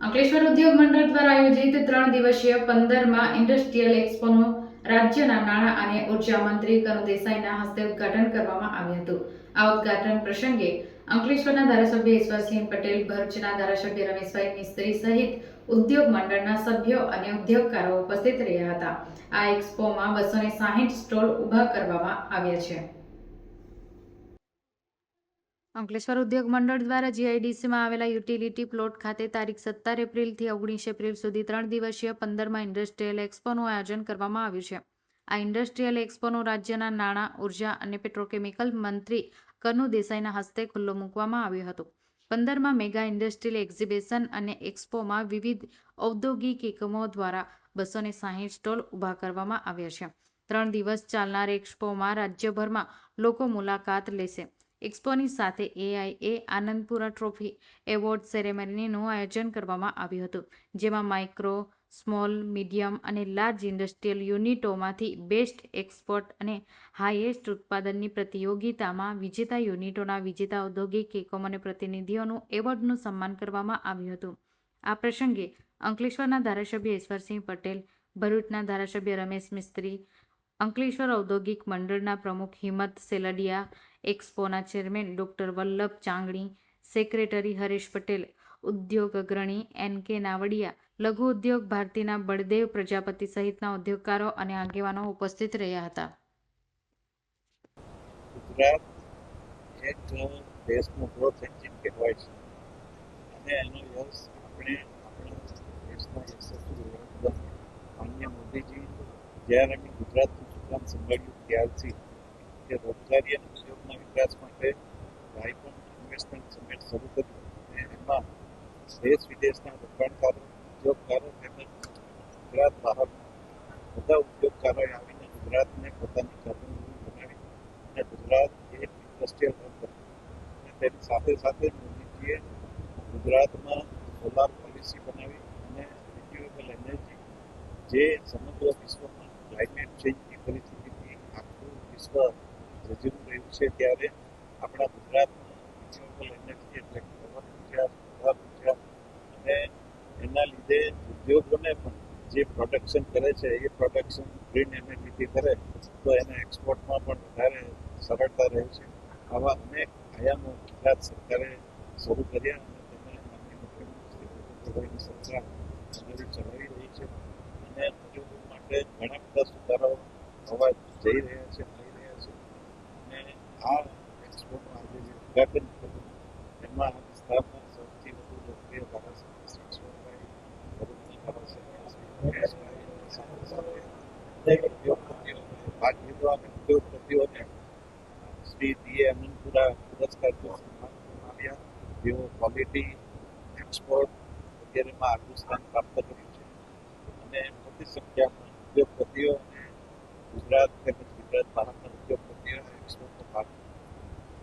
અંકલેશ્વર ઉદ્યોગ મંડળ દ્વારા આયોજિત ત્રણ દિવસીય પંદરમાં ઇન્ડસ્ટ્રીયલ એક્સપોનું રાજ્યના નાણાં અને ઊર્જા મંત્રી કરુણ દેસાઈના હસ્તે ઉદઘાટન કરવામાં આવ્યું હતું. આ ઉદ્ઘાટન પ્રસંગે અંકલેશ્વરના ધારાસભ્ય ઈશ્વરસિંહ પટેલ, ભરૂચના ધારાસભ્ય રમેશભાઈ મિસ્ત્રી સહિત ઉદ્યોગ મંડળના સભ્યો અને ઉદ્યોગકારો ઉપસ્થિત રહ્યા હતા. આ એક્સપોમાં બસો સાહીઠ સ્ટોલ ઊભા કરવામાં આવ્યા છે. અંકલેશ્વર ઉદ્યોગ મંડળ દ્વારા જીઆઈડીસીમાં આવેલા યુટિલિટી પ્લોટ ખાતે તારીખ સત્તર એપ્રિલથી ઓગણીસ એપ્રિલ સુધી ત્રણ દિવસીય પંદરમાં ઇન્ડસ્ટ્રીયલ એક્સપોનું આયોજન કરવામાં આવ્યું છે. આ ઇન્ડસ્ટ્રીયલ એક્સપોનું રાજ્યના નાણાં, ઊર્જા અને પેટ્રોકેમિકલ મંત્રી કનુ દેસાઈના હસ્તે ખુલ્લો મૂકવામાં આવ્યો હતો. પંદરમાં મેગા ઇન્ડસ્ટ્રીયલ એક્ઝિબિશન અને એક્સપોમાં વિવિધ ઔદ્યોગિક એકમો દ્વારા બસો ને સાહીઠ સ્ટોલ ઊભા કરવામાં આવ્યા છે. ત્રણ દિવસ ચાલનાર એક્સપોમાં રાજ્યભરમાં લોકો મુલાકાત લેશે. એક્સપોની સાથે એઆઈએ આનંદપુરા ટ્રોફી એવોર્ડ સેરેમનીનું આયોજન કરવામાં આવ્યું હતું, જેમાં માઇક્રો સ્મોલ મીડિયમ અને લાર્જ ઇન્ડસ્ટ્રીયલ યુનિટોમાંથી બેસ્ટ એક્સપોર્ટ અને હાઇએસ્ટ ઉત્પાદનની પ્રતિયોગિતામાં વિજેતા યુનિટોના વિજેતા ઔદ્યોગિક એકમો અને પ્રતિનિધિઓનું એવોર્ડનું સન્માન કરવામાં આવ્યું હતું. આ પ્રસંગે અંકલેશ્વરના ધારાસભ્ય ઈશ્વરસિંહ પટેલ, ભરૂચના ધારાસભ્ય રમેશ મિસ્ત્રી અંકલેશ્વર ઔદ્યોગિક મંડળના પ્રમુખ Himmat Seldiya, એક્સપોના chairman doctor Vallabh Changani secretary Haresh Patel ઉદ્યોગ અગ્રણી એન કે નાવડિયા, લઘુ ઉદ્યોગ ભારતીના બળદેવ પ્રજાપતિ સહિતના ઉદ્યોગકારો અને આગેવાનો ઉપસ્થિત રહ્યા હતા. ગુજરાત એક દેશનું ગ્રોથ એન્જિન કહેવાય છે. અને એનો યશ આપણે આપણા દેશના યશસ્વી વડાપ્રધાન મોદીજી, જ્યારે અમે ગુજરાતનું સુકાન સંભાળ્યું ત્યારથી કે રોજગારી અને ઉદ્યોગના વિકાસ માટે વાઇપન ઇન્વેસ્ટમેન્ટ સમિટ શરૂ કર્યું અને એમાં દેશ વિદેશના રોકાણકારો, ઉદ્યોગકારો તેમજ ગુજરાત બહાર બધા ઉદ્યોગકારોએ આવીને ગુજરાતને પોતાની કર્મભૂમિ બનાવી અને ગુજરાત એ ઇન્ડસ્ટ્રીયલ હબ બન્યું. અને તેની સાથે સાથે મોદીજીએ ગુજરાતમાં સોલાર પોલિસી બનાવી અને રિન્યુએબલ એનર્જી જે સમગ્ર વિશ્વમાં ક્લાઇમેટ ચેન્જની પરિસ્થિતિથી આખું વિશ્વ રજૂ રહ્યું છે ત્યારે આપણા ગુજરાતમાં એનર્જી એટલે પવન ઊર્જા સોલાર અને એના લીધે ઉદ્યોગોને પણ જે પ્રોડક્શન કરે છે, એ પ્રોડક્શન ગ્રીન એનર્જીથી કરે, તો એને એક્સપોર્ટમાં પણ વધારે સરળતા રહે છે. આવા અનેક આયામો ગુજરાત સરકારે શરૂ કર્યા અને તેને માનનીય મુખ્યમંત્રી સરકાર ચલાવી રહી છે. અને ઉદ્યોગો માટે ઘણા બધા સુધારાઓ થવા જઈ રહ્યા છે થઈ રહ્યા છે અને આ એક્સપોનું આજે જે ઉદઘાટન થયું એમાં આ વિસ્તારના સૌથી વધુ લોકપ્રિય ધારાસભ્ય શ્રી ભરૂચના ધારાસભ્ય સાથે સાથે ઉદ્યોગપતિઓને વગેરેમાં આગવું સ્થાન પ્રાપ્ત કર્યું છે અને મોટી સંખ્યામાં ઉદ્યોગપતિઓ ગુજરાત તેમજ ગુજરાત બહારના ઉદ્યોગપતિઓ એક્સપોર્ટનો ભાગ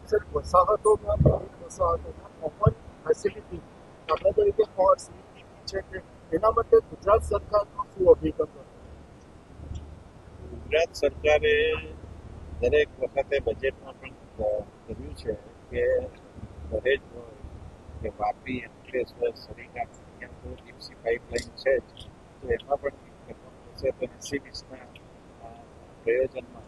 સર વસાહતોમાં વસાહતોમાં કોમન ફેસિલિટી દાખલા તરીકે ફોર સીપીપી છે કે એના માટે ગુજરાત સરકારનો શું અભિગમ ગુજરાત સરકારે દરેક વખતે બજેટમાં પણ કર્યું છે કે દરેક હોય કે વાપી અંકલેશ્વર સરીગામ ત્યાં તો ડીપસી પાઇપલાઇન છે જ તો એમાં પણ કરવાનું છે તો એસી વીસના પ્રયોજનમાં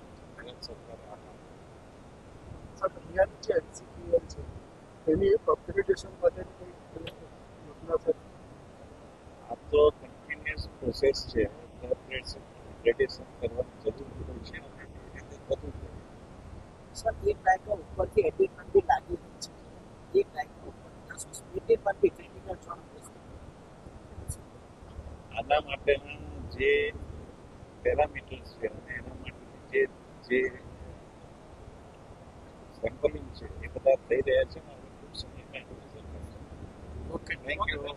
આ તો કન્ટિન્યુઅસ પ્રોસેસ છે અપગ્રેડેશન કરવાની જરૂર હોય છે બી લાગી રહી છે એક ટાઈપનો ઉપર સ્પીડ પર બી ક્રિટિકલ આના માટેના જે પેરામીટર્સ છે અને એના જે જે સેમ્પલિંગ છે, એ બધા થઈ રહ્યા છે ને ટૂંક સમયમાં ઓકે થેન્ક યુ